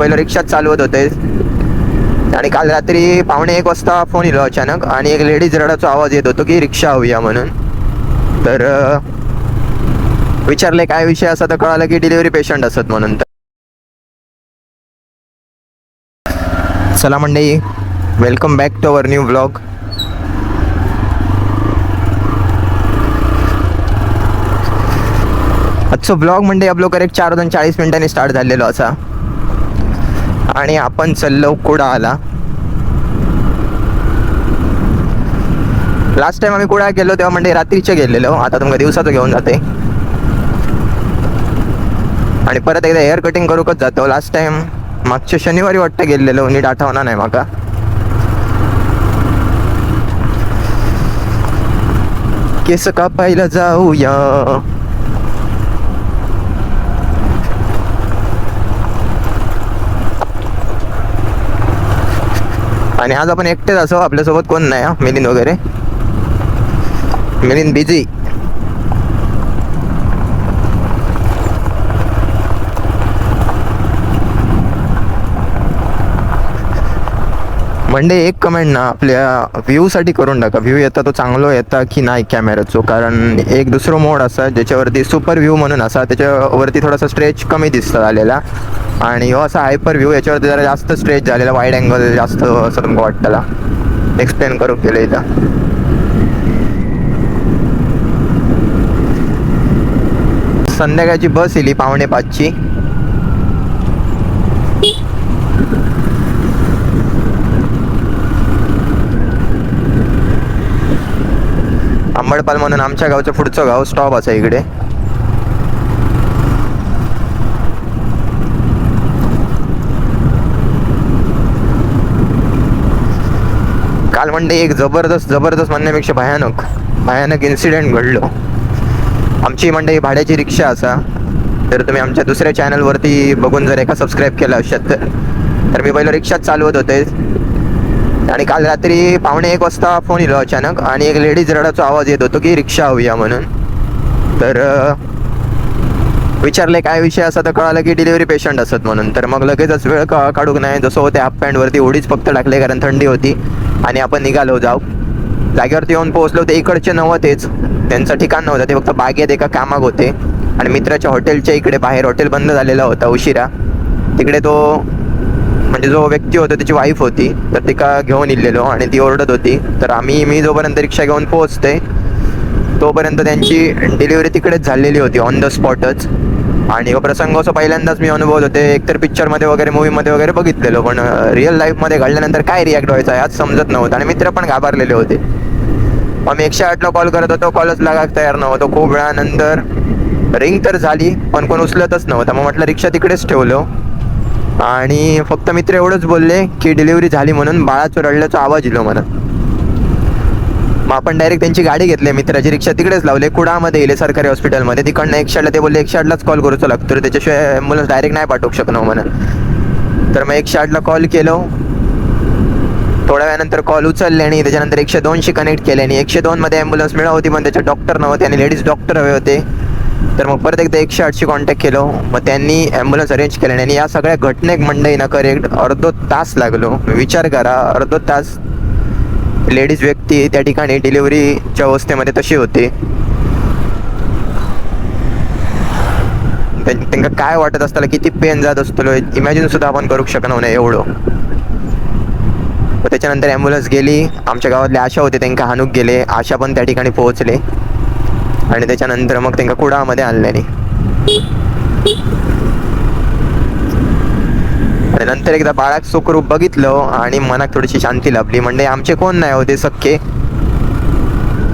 पहिलं रिक्षात चालवत होते. आणि काल रात्री पावणे एक वाजता फोन येलो अचानक आणि एक लेडीज रडाचा आवाज येत होतो की रिक्षा हवीया म्हणून. तर विचारले काय विषय असा तर कळालं की डिलिव्हरी पेशंट असत म्हणून. तर चला मंडळी welcome back to our new blog आजचं ब्लॉग म्हणजे आपलो करेक्ट चार दोन चाळीस मिनिटांनी स्टार्ट झालेलो असा. आणि आपण चल्लो कुडा आला लास्ट टाइम आम्ही कुडा गेलो तेव्हा म्हणजे रात्रीचे गेलेलो. आता तुमका दिवसाचं घेऊन जाते. आणि परत एकदा हेअर कटिंग करूकच जातो. लास्ट टाइम मागच्या शनिवारी वाटतं गेलेलो. नीट आठवणार नाही माका. केस कापायला जाऊया. आणि आज आपण एकटेच असो आपल्यासोबत कोण नाही मिलिंद वगैरे. मिलिंद बिझी. म्हणजे एक कमेंट ना आपल्या व्ह्यूसाठी करून टाका. व्ह्यू येता तो चांगलो येता की नाही कॅमेराचो कारण एक दुसरो मोड असा ज्याच्यावरती सुपर व्ह्यू म्हणून असा त्याच्यावरती थोडासा स्ट्रेच कमी दिसता झालेला आणि हो असा हायपर व्ह्यू याच्यावरती जरा जास्त स्ट्रेच झालेला वाईड अँगल जास्त असं तुमका वाटतला एक्सप्लेन करू केलं इथं. संध्याकाळची बस येली पावणे पाचची. आंबडपाल म्हणून आमच्या गावचं पुढचं गाव स्टॉप असा इकडे. काल म्हणजे एक जबरदस्त जबरदस्त म्हणण्यापेक्षा भयानक भयानक इन्सिडेंट घडलो. आमची म्हणजे भाड्याची रिक्षा असा. तर तुम्ही आमच्या दुसऱ्या चॅनलवरती बघून जर एका सबस्क्राईब केलं असत तर तर मी पहिलं रिक्षाच चालवत होते. आणि काल रात्री पावणे एक वाजता फोन येलो अचानक आणि एक लेडीज रडाचा आवाज येत होतो की रिक्षा हवी म्हणून. तर विचारले काय विषय असा तर कळालं की डिलिव्हरी पेशंट असत म्हणून. तर मग लगेचच वेळ का काढूक नाही जसं होते हाफ पॅन्टवरती उडीच फक्त टाकले कारण थंडी होती. आणि आपण निघालो जाऊ. जागेवरती येऊन पोहोचलो ते इकडचे नव्हतेच त्यांचं ठिकाण नव्हतं. ते फक्त बागेत एका कामाक होते. आणि मित्राच्या हॉटेलच्या इकडे बाहेर. हॉटेल बंद झालेला होता उशिरा. तिकडे तो म्हणजे जो व्यक्ती होता त्याची वाईफ होती तर तिका घेऊन इल्लेलो आणि ती ओरडत होती. तर आम्ही मी जोपर्यंत रिक्षा घेऊन पोहोचते तोपर्यंत त्यांची डिलिव्हरी तिकडेच झालेली होती ऑन द स्पॉटच आणि हा प्रसंग असं पहिल्यांदाच मी अनुभवत होते. एकतर पिक्चरमध्ये वगैरे मूवीमध्ये वगैरे बघितलेलो पण रिअल लाईफमध्ये घडल्यानंतर काय रिॲक्ट व्हायचं आहे आज समजत नव्हतं. आणि मित्र पण घाबरलेले होते. आम्ही एकशे आठला कॉल करत होतो कॉलच लागायला तयार नव्हतो. खूप वेळानंतर रिंग तर झाली पण कोण उचलतच नव्हतं. मग म्हटलं रिक्षा तिकडेच ठेवलो. आणि फक्त मित्र एवढंच बोलले की डिलिव्हरी झाली म्हणून बाळाचं रडल्याचा आवाज येलो म्हणत मग आपण डायरेक्ट त्यांची गाडी घेतली मित्राची रिक्षा तिकडेच लावले कुडामध्ये येले सरकारी हॉस्पिटलमध्ये तिकडनं एक आठला ते बोलले एक आठलाच कॉल करूचा लागतो तर त्याच्याशिवाय ॲम्ब्युलन्स डायरेक्ट नाही पाठवू शकणार म्हणा. तर मग एक आठला कॉल केलो. थोड्या वेळानंतर कॉल उचलले आणि त्याच्यानंतर एकशे दोनशी कनेक्ट केले आणि एकशे दोनमध्ये ॲम्ब्युलन्स मिळत होती पण त्याचे डॉक्टर नव्हते आणि लेडीज डॉक्टर हवे होते. तर मग परत एकदा एकशे आठशी कॉन्टॅक्ट केलो. मग त्यांनी ॲम्ब्युलन्स अरेंज केले आणि या सगळ्या घटनेक मंडई ना करेक्ट अर्धो तास लागलो. विचार करा अर्धो तास. लेडीज व्यक्ती त्या ठिकाणी डिलिव्हरीच्या अवस्थेमध्ये तशी होते. त्यांना काय वाटत असताना किती पेन जात असतो इमॅजिन सुद्धा आपण करू शकणार नाही एवढं. त्याच्यानंतर ॲम्ब्युलन्स गेली. आमच्या गावातले आशा होते त्यांना हानूक गेले आशा पण त्या ठिकाणी पोहोचले. आणि त्याच्यानंतर मग त्यांना कुडामध्ये आणल्याने. आणि नंतर एकदा बाळाक सुखरूप बघितलं आणि मनात थोडीशी शांती लाभली. म्हणजे आमचे कोण नाही होते सख्खे?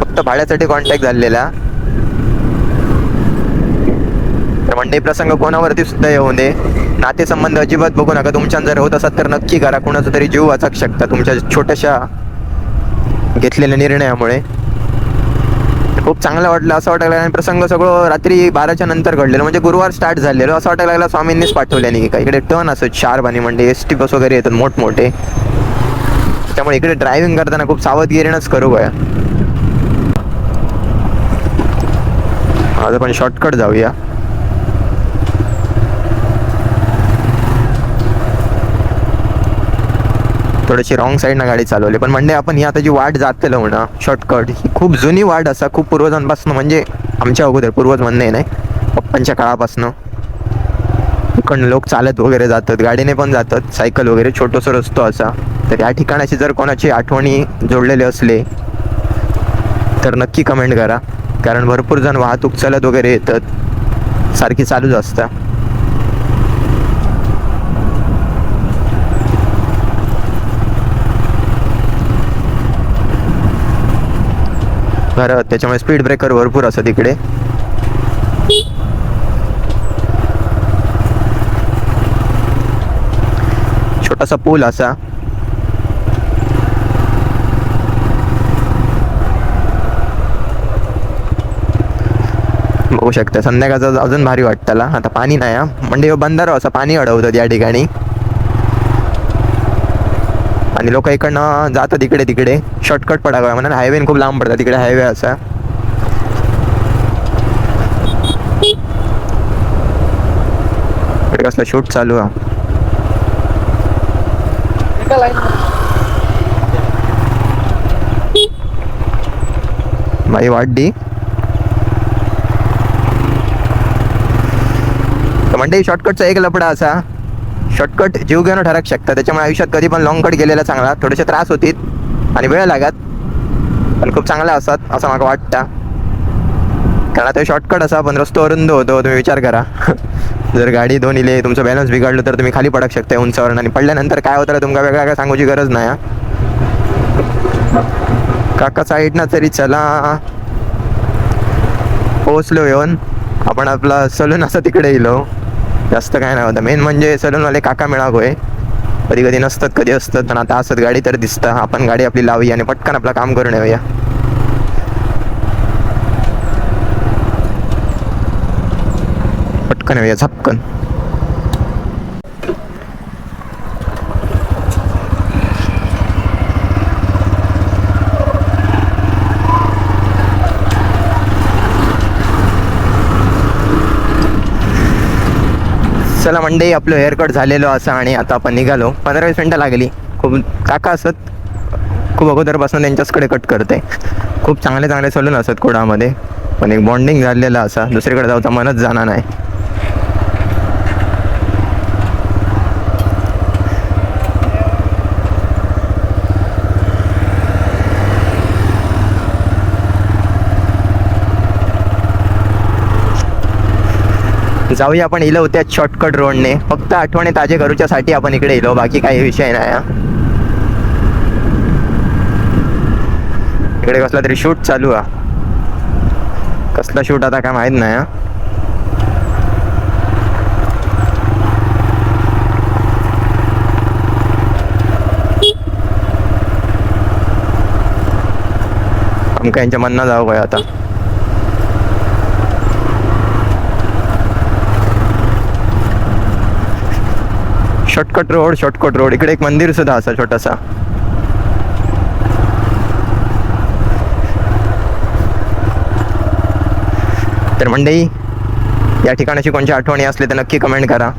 फक्त भाड्यासाठी कॉन्टॅक्ट झालेला. तर म्हणजे प्रसंग कोणावरती सुद्धा येऊ दे नातेसंबंध अजिबात बघू नका. तुमच्या जर होत असत तर नक्की करा. कुणाचा तरी जीव वाचक शकता तुमच्या छोट्याशा घेतलेल्या निर्णयामुळे. खूप चांगलं वाटलं. असं वाटायला लागलं. आणि प्रसंग सगळं रात्री बाराच्या नंतर घडलेलं. म्हणजे गुरुवार स्टार्ट झालेलं. असं वाटायला लागलं स्वामींनीच पाठवले नाही का इकडे टर्न असं शार्प आणि म्हणजे एस टी बस वगैरे येतात मोठमोठे. त्यामुळे इकडे ड्रायव्हिंग करताना खूप सावधगिरीनंच करू गया आता पण शॉर्टकट जाऊया. थोडीशी रॉंग साईडनं गाडी चालवली. पण म्हणजे आपण ही आता जी वाट जातलो म्हणा शॉर्टकट ही खूप जुनी वाट असा खूप पूर्वजांपासून म्हणजे आमच्या अगोदर पूर्वज म्हणणे नाही. पप्पांच्या काळापासून. इकडनं लोक चालत वगैरे जातात गाडीने पण जातात सायकल वगैरे छोटोसा रस्तो असा. तर या ठिकाणाशी जर कोणाची आठवणी जोडलेले असले तर नक्की कमेंट करा. कारण भरपूर जण वाहतूक चालत वगैरे येतात. सारखी चालूच असतं. खरं त्याच्यामुळे स्पीड ब्रेकर भरपूर असं तिकडे छोटासा पूल असा. बघू शकता संध्याकाळचं अजून भारी वाटताला आता पाणी नाही हा. म्हणजे बंधारा असं पाणी अडवतात या ठिकाणी. आणि लोक इकडनं जातात इकडे तिकडे. शॉर्टकट पडावं म्हणा हायवे खूप लांब पडतात. तिकडे हायवे असा. इकडे कसला शूट चालू आहे. बाई वाढली. तर म्हणजे शॉर्टकटचा एक लपडा असा. शॉर्टकट जीव घेणं ठरक शकता. त्याच्यामुळे आयुष्यात कधी पण लॉंग कट गेलेला चांगला थोडेसे त्रास होतील आणि वेळ लागत पण खूप चांगला असतात असं मला वाटतं. कारण आता शॉर्टकट असा पण रस्तो अरुंद होतो तुम्ही विचार करा. जर गाडी दोन इले तुमचं बॅलन्स बिघडलं तर तुम्ही खाली पडक शकता उंचावर आणि पडल्यानंतर काय होतं तुमका वेगळा काय सांगूची गरज नाही हा. काका साईडनं तरी चला. पोहोचलो येऊन. आपण आपला सलून असं तिकडे येलो. जास्त काय नाही होतं. मेन म्हणजे सलूनवाले काका मिळाव होय कधी कधी नसतात कधी असतात. पण आता असत गाडी तर दिसतं. आपण गाडी आपली लावूया आणि पटकन आपलं काम करून येऊया. पटकन येऊया झपकन. चला मंडे आपलं हेअरकट झालेलो असं आणि आता आपण निघालो. पंधरा वीस मिनटं लागली. खूप काका असत खूप अगोदरपासून त्यांच्याचकडे कट करते. खूप चांगले चांगले सलून असत कुडामध्ये पण एक बॉन्डिंग झालेलं असा. दुसरीकडे जाऊचा मनच जाणार नाही. जाऊया आपण इलो होत्या शॉर्टकट रोडने फक्त आठवणी ताजे करूच्यासाठी आपण इकडे इलो बाकी काही विषय नाही हा. इकडे कसला तरी शूट चालू हा कसला शूट आता काय माहीत नाही हा. आमकां यांच्या मनात जाऊ काय आता शॉर्टकट रोड शॉर्टकट रोड इकडे एक मंदिर सुद्धा असा छोटासा. तर मंडई या ठिकाणाची कोणत्या आठवणी असली तर नक्की कमेंट करा.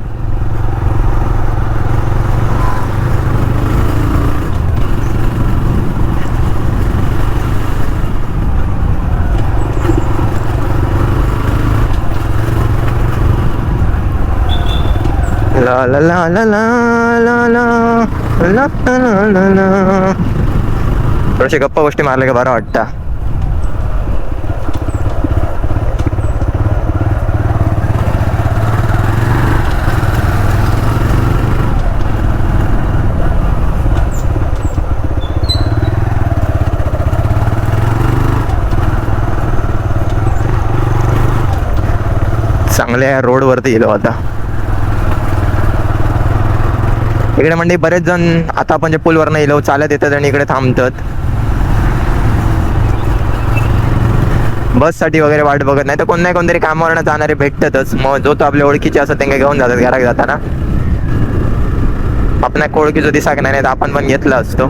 La la la la la la la la la la la थोडेसे गप्पा गोष्टी मारले का बरं वाटतं चांगल्या रोडवरती गेलो आता इकडे म्हणजे बरेच जण आता आपण जे पुलवर नाही येलो चालत येतात आणि इकडे थांबतात. बससाठी वगैरे वाट बघत नाही. तर कोण नाही कोणतरी कामावरनं जाणारे भेटतातच. मग जो तो आपल्या ओळखीचे असं त्यांना घेऊन जातात घरात जाताना. आपण एक दिसाक नाही तर आपण पण घेतला असतो.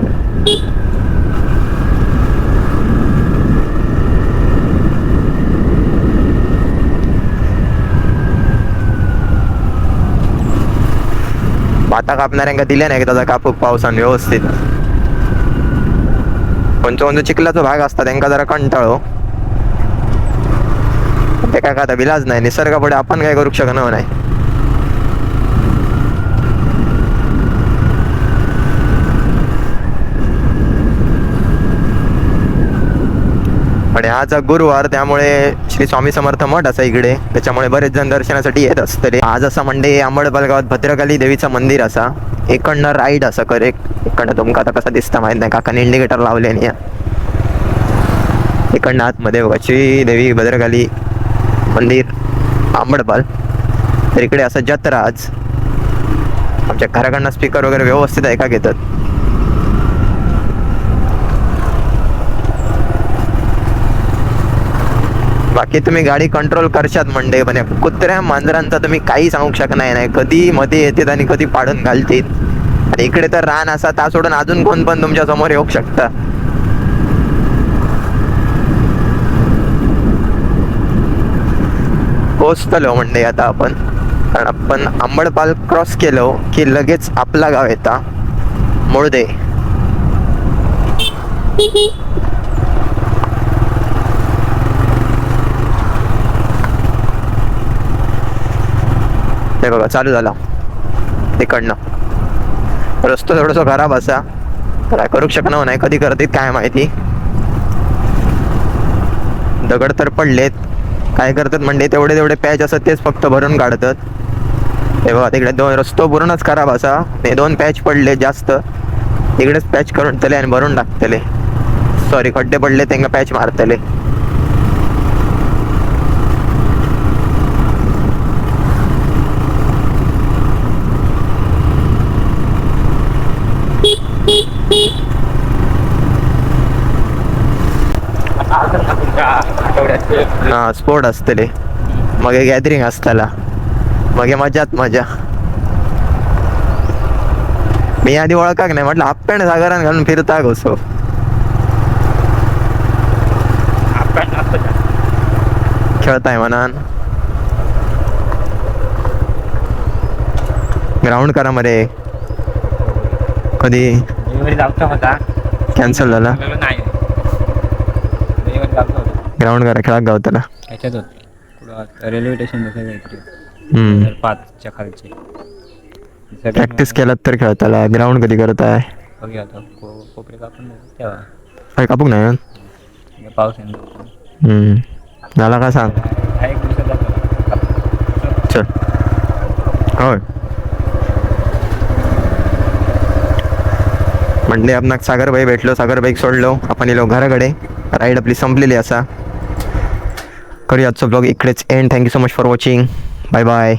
भाता कापणाऱ्यांका दिल्या नाही त्याचा कापूक पावसान व्यवस्थित. कोणतो कोणतो चिखलाचा भाग असता त्यांका जरा कंटाळो हो. ते काय का आता बिलाज नाही. निसर्गापुढे आपण काय करू शकणार नाही. आणि आज गुरुवार त्यामुळे श्री स्वामी समर्थ मठ असा इकडे त्याच्यामुळे बरेच जण दर्शनासाठी येत असतले. आज असं म्हणजे आंबडपाल गावात भद्रकाली देवीचं मंदिर असा इकडनं राईड असं करेक्ट इकडनं तुमका आता कसं दिसता माहीत नाही. काकाने इंडिकेटर लावले नाही इकडनं आतमध्ये वाची देवी भद्रकाली मंदिर आंबडपाल तर इकडे असं जत्रा आज. आमच्या घराकडनं स्पीकर वगैरे व्यवस्थित ऐका घेतात? बाकी तुम्ही गाडी कंट्रोल करशात म्हणजे म्हणे. कुत्र्या मांजरांचा तुम्ही काही सांगू शकणार नाही. कधी मध्ये येतात आणि कधी पाडून घालतील आणि इकडे तर रान असा ता सोडून अजून कोण पण तुमच्यासमोर येऊ शकता. पोचतलो म्हणजे आता आपण. कारण आपण आंबडपाल क्रॉस केलो की लगेच आपला गाव येता. मुळदे. बघा चालू झाला. तिकडनं रस्तो थोडासा खराब असा. काय करू शकणार नाही कधी करतील काय माहिती. दगड तर पडलेत. काय करतात म्हणजे तेवढे तेवढे पॅच असतात तेच फक्त भरून काढतात. हे बघा तिकडे दोन रस्तो पूर्णच खराब असा. ते दोन पॅच पडले जास्त. तिकडेच पॅच करून तले आणि भरून टाकतले. सॉरी खड्डे पडले त्यांना पॅच मारतले. हा स्पोर्ट असतले मग गॅदरिंग असताला. मग मजात मजा. मी आधी ओळखाक नाही म्हटलं हाफ पॅन्ट सागरान घालून फिरता घोसो खेळताय म्हणान. ग्राउंड करा मध्ये कधी? कॅन्सल झाला गेलो नाही रविवारी जाऊचा होता ग्राउंड करा खेळाक गावताला ह्याच्यात होत. रेल्वे स्टेशन हम्म. तर पाचच्या खालचे. प्रॅक्टिस केलात तर खेळताला. ग्राउंड कधी करताय बघूया आता. को- कोपरे कापून तेव्हा. काय कापूक नाही ना? म्हणजे पाऊस येणार हम्म. झाला का सांग? हा एक दिवसात जातो. चल. होय. म्हणजे आपण सागरबाई भेटलो. सागरबाईक सोडलो. आपण येलो घराकडे. राईड आपली संपलेली असा. करूया आजचा ब्लॉग इकडेच and thank you so much for watching bye bye